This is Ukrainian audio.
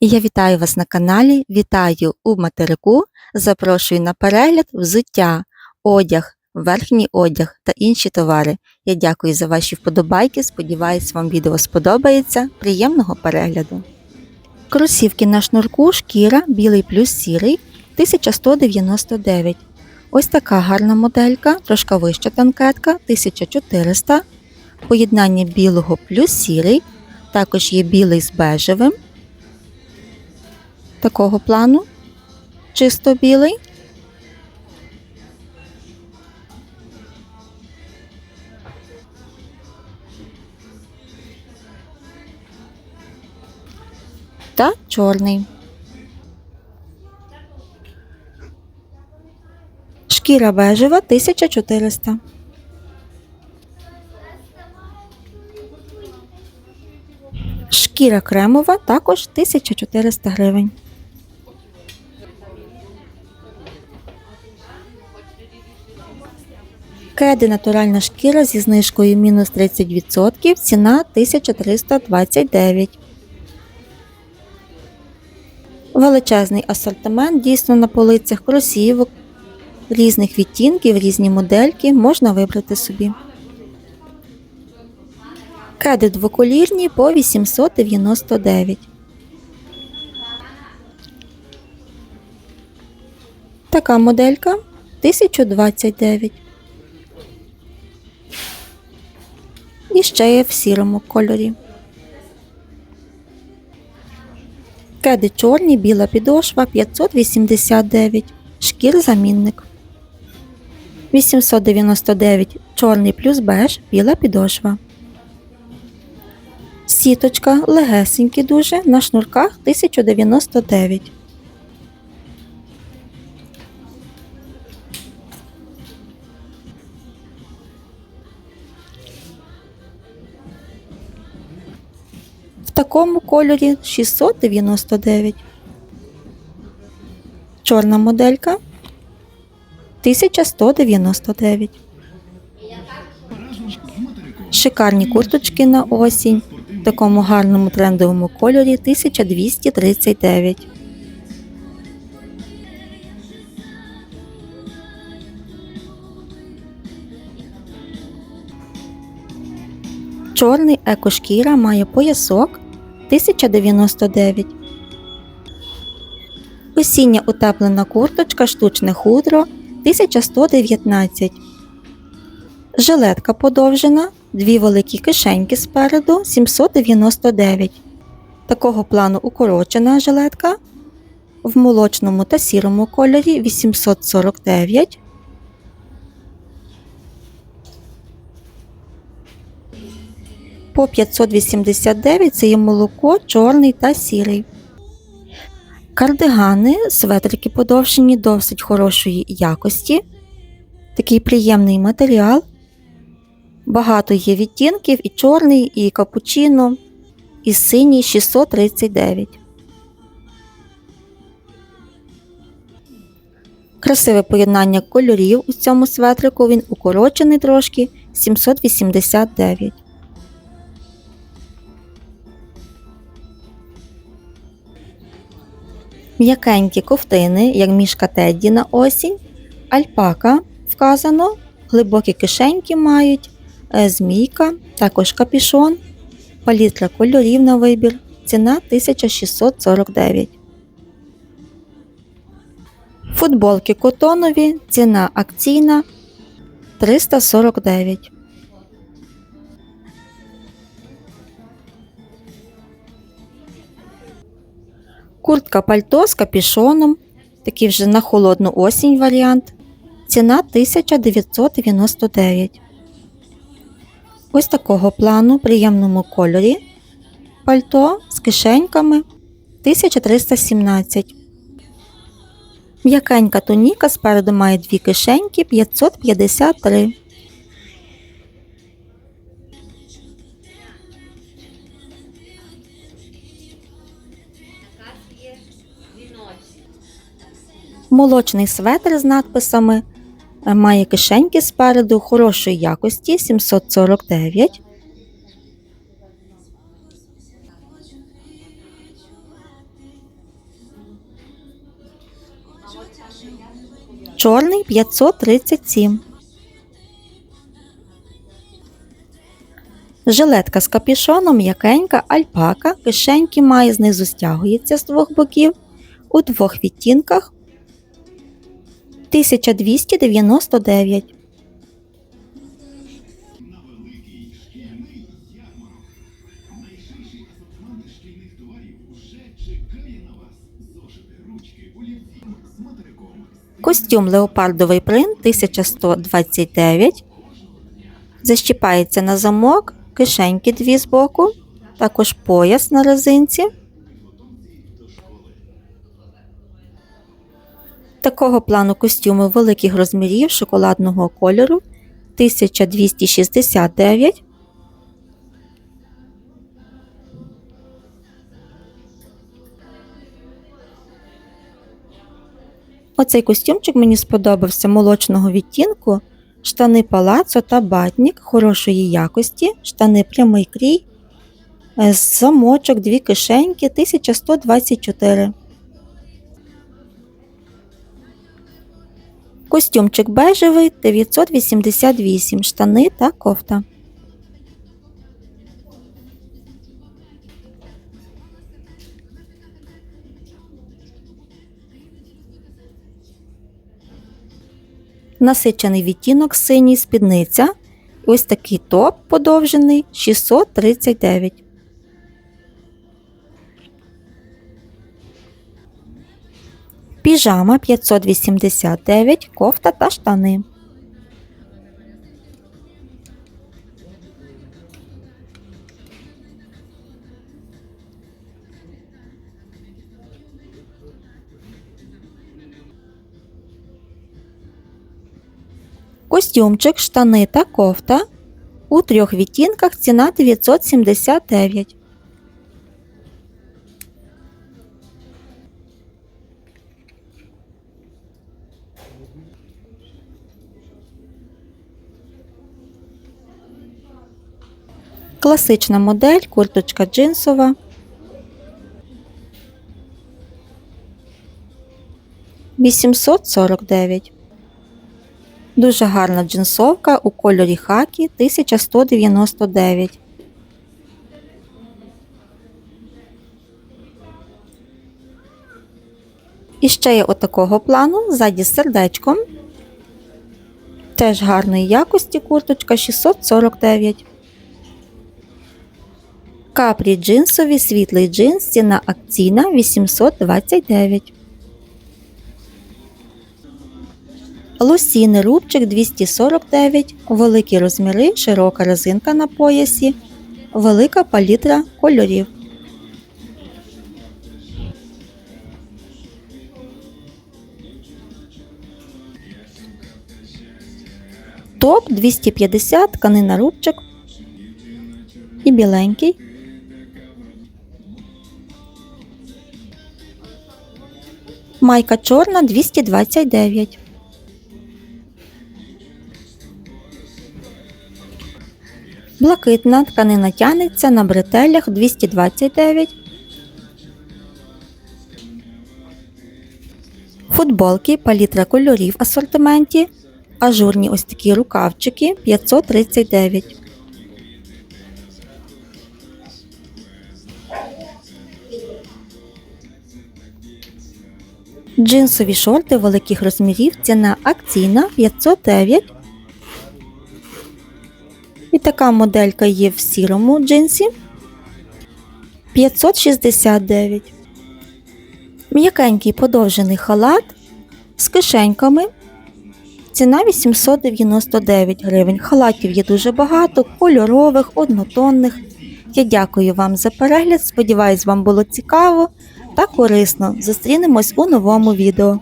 Я вітаю вас на каналі, вітаю у материку, запрошую на перегляд взуття, одяг, верхній одяг та інші товари. Я дякую за ваші вподобайки, сподіваюсь, вам відео сподобається. Приємного перегляду. Кросівки на шнурку шкіра білий плюс сірий 1199. Ось така гарна моделька, трошка вища танкетка 1400. Поєднання білого плюс сірий. Також є білий з бежевим такого плану, чисто білий. Та чорний. Шкіра бежева 1400. Шкіра кремова також 1400 гривень. Кеди натуральна шкіра зі знижкою мінус 30%, ціна 1329. Величезний асортимент дійсно на полицях кросівок, різних відтінків, різні модельки можна вибрати собі. Кеди двоколірні по 899. Така моделька 1029. І ще є в сірому кольорі. Кеди чорні, біла підошва 589. Шкір замінник. 899 чорний плюс беж, біла підошва. Сіточка легесенькі дуже на шнурках 1099. Такому кольорі 699. Чорна моделька 1199. Шикарні курточки на осінь в такому гарному трендовому кольорі 1239. Чорний екошкіра має поясок 1099. Осіння утеплена курточка штучне хутро 1119. Жилетка подовжена, дві великі кишеньки спереду 799. Такого плану укорочена жилетка в молочному та сірому кольорі 849. По 589 це є молоко, чорний та сірий. Кардигани, светрики подовжені, досить хорошої якості. Такий приємний матеріал. Багато є відтінків і чорний, і капучино, і синій 639. Красиве поєднання кольорів у цьому светрику. Він укорочений трошки 789. М'якенькі ковтини, як мішка Тедді на осінь, альпака вказано, глибокі кишеньки мають, е, змійка, також капішон, палітра кольорів на вибір, ціна 1649. Футболки котонові, ціна акційна 349. Куртка пальто з капішоном, такий вже на холодну осінь варіант. Ціна 1999. Ось такого плану приємному кольорі. Пальто з кишеньками 1317. М'якенька туніка спереду має дві кишеньки 553. Молочний светр з надписами е, має кишеньки спереду хорошої якості 749. Чорний 537. Жилетка з капюшоном м'якенька, альпака, кишеньки має, знизу стягується з двох боків у двох відтінках 1299. Костюм леопардовий принт 1129. Защіпається на замок, кишеньки дві збоку, також пояс на резинці. Такого плану костюми великих розмірів шоколадного кольору 1269. Оцей костюмчик мені сподобався молочного відтінку, штани палацо та батнік хорошої якості, штани прямий крій, е, замочок, дві кишеньки 1124. Костюмчик бежевий 988, штани та кофта. Насичений відтінок синій спідниця. Ось такий топ подовжений 639. Піжама 589, кофта та штани. Костюмчик, штани та кофта у трьох відтінках ціна 979. Класична модель, курточка джинсова. Вісімсот сорок дев'ять. Дуже гарна джинсовка у кольорі хакі 1199. І ще є отакого плану ззаді з сердечком. Теж гарної якості курточка 649. Капрі джинсові світлий джинс, ціна акційна 829. Лосіни рубчик 249, великі розміри, широка резинка на поясі, велика палітра кольорів. Топ 250, тканина рубчик і біленький. Майка чорна 229. Блакитна тканина тянеться на бретелях 229. Футболки палітра кольорів в асортименті. Ажурні ось такі рукавчики 539. Джинсові шорти великих розмірів. Ціна акційна 509. І така моделька є в сірому джинсі 569. М'якенький подовжений халат з кишеньками. Ціна 899 гривень. Халатів є дуже багато, кольорових, однотонних. Я дякую вам за перегляд. Сподіваюсь, вам було цікаво та корисно. Зустрінемось у новому відео.